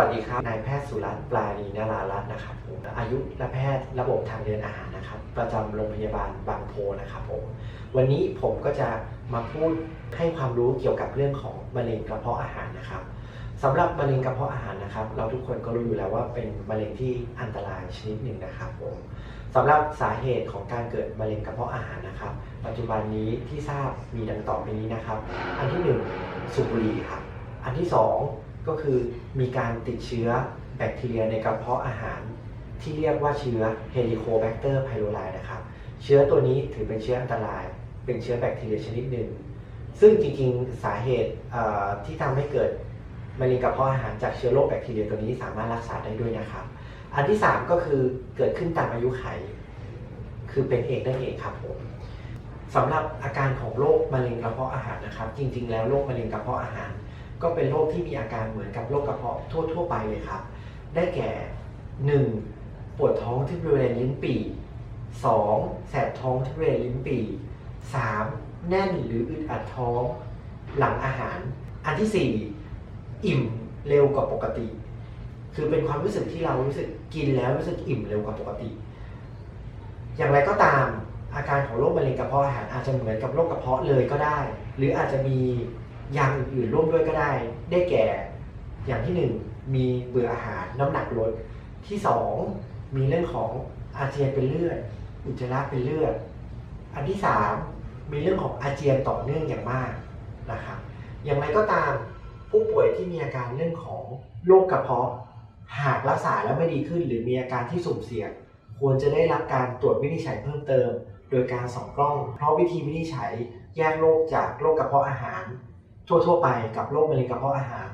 วัสดีครับ นายแพทย์สุรัตน์ปราณีนารารัตน์นะครับผมอายุรแพทย์ระบบทางเดินอาหารนะครับ ประจำโรงพยาบาลบางโพนะครับผม วันนี้ผมก็จะมาพูดให้ความรู้เกี่ยวกับเรื่องของมะเร็งกระเพาะอาหารนะครับสำหรับมะเร็งกระเพาะอาหารนะครับ เราทุกคนก็รู้อยู่แล้วว่าเป็นมะเร็งที่อันตรายชนิดหนึ่งนะครับผมสำหรับสาเหตุของการเกิดมะเร็งกระเพาะอาหารนะครับ ปัจจุบันนี้ที่ทราบมีดังต่อไปนี้นะครับ อันที่หนึ่งสูบบุหรี่ครับ อันที่สอง ก็คือมีการติดเชื้อแบคทีเรียในกระเพาะอาหารที่เรียกว่าเชื้อ Helicobacter pylori นะครับ เชื้อตัวนี้ถือเป็นเชื้ออันตราย เป็นเชื้อแบคทีเรียชนิดหนึ่ง ซึ่งจริงๆ สาเหตุที่ทำให้เกิดมะเร็งกระเพาะอาหารจากเชื้อโรคแบคทีเรียตัวนี้สามารถรักษาได้ด้วยนะครับ อันที่ 3 ก็คือเกิดขึ้นตามอายุไข คือเป็นเอกนั่นเองครับผมสำหรับอาการของโรคมะเร็งกระเพาะอาหารนะครับ จริง ๆ แล้วโรคมะเร็งกระเพาะอาหาร ก็เป็นโรคที่มีอาการเหมือนกับโรคกระเพาะทั่ว ๆ ไปเลยครับ ได้แก่ 1. ปวดท้องที่บริเวณลิ้นปี่ 2. แสบท้องที่บริเวณลิ้นปี่ 3. แน่นหรืออึดอัดท้อง หลังอาหาร อันที่ 4 อิ่มเร็วกว่าปกติ คือเป็นความรู้สึกที่เรารู้สึกกินแล้วรู้สึกอิ่มเร็วกว่าปกติ อย่างไรก็ตามอาการของโรคมะเร็งกระเพาะอาหารอาจจะเหมือนกับโรคกระเพาะเลยก็ได้ หรืออาจจะมี อย่างอื่นๆร่วมด้วยก็ได้ ได้แก่ อย่างที่หนึ่งมีเบื่ออาหารน้ำหนักลด ที่สองมีเรื่องของอาเจียนเป็นเลือด อุจจาระเป็นเลือด อันที่สามมีเรื่องของอาเจียนต่อเนื่องอย่างมากนะครับ อย่างไรก็ตามผู้ป่วยที่มีอาการเรื่องของโรคกระเพาะ หากรักษาแล้วไม่ดีขึ้น หรือมีอาการที่สุ่มเสี่ยง ควรจะได้รับการตรวจวินิจฉัยเพิ่มเติม โดยการส่องกล้อง เพราะวิธีวินิจฉัยแยกโรคจากโรคกระเพาะอาหาร ทั่ว ๆ ไปกับโรคมะเร็งกระเพาะอาหาร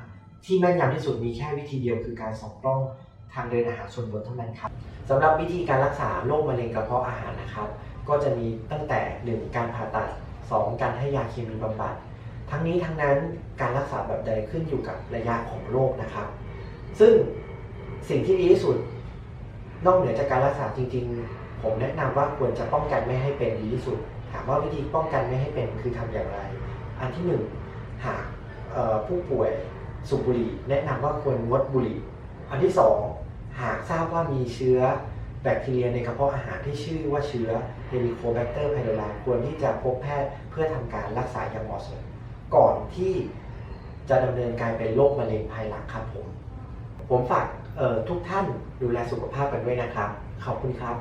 ที่แม่นยำที่สุดมีแค่วิธีเดียวคือการส่องกล้องทางเดินอาหารส่วนบนเท่านั้นครับสำหรับวิธีการรักษาโรคมะเร็งกระเพาะอาหารนะครับ ก็จะมีตั้งแต่ 1 การผ่าตัด 2 การให้ยาเคมีบำบัด ทั้งนี้ทั้งนั้นการรักษาแบบใดขึ้นอยู่กับระยะของโรคนะครับ ซึ่งสิ่งที่ดีที่สุดนอกเหนือจากการรักษาจริง ๆ ผมแนะนำว่าควรจะป้องกันไม่ให้เป็นดีที่สุด ถามว่าวิธีป้องกันไม่ให้เป็นคือทำอย่างไร อันที่หนึ่ง หากผู้ป่วยสูบบุหรี่ แนะนำว่าควรงดบุหรี่ อันที่สองหากทราบว่ามีเชื้อแบคทีเรียในกระเพาะอาหารที่ชื่อว่าเชื้อ Helicobacter pylori ควรที่จะพบแพทย์เพื่อทำการรักษาอย่างเหมาะสมก่อนที่จะดำเนินการเป็นโรคมะเร็งภายหลังครับผมผมฝากทุกท่านดูแลสุขภาพกันด้วยนะครับ ขอบคุณครับ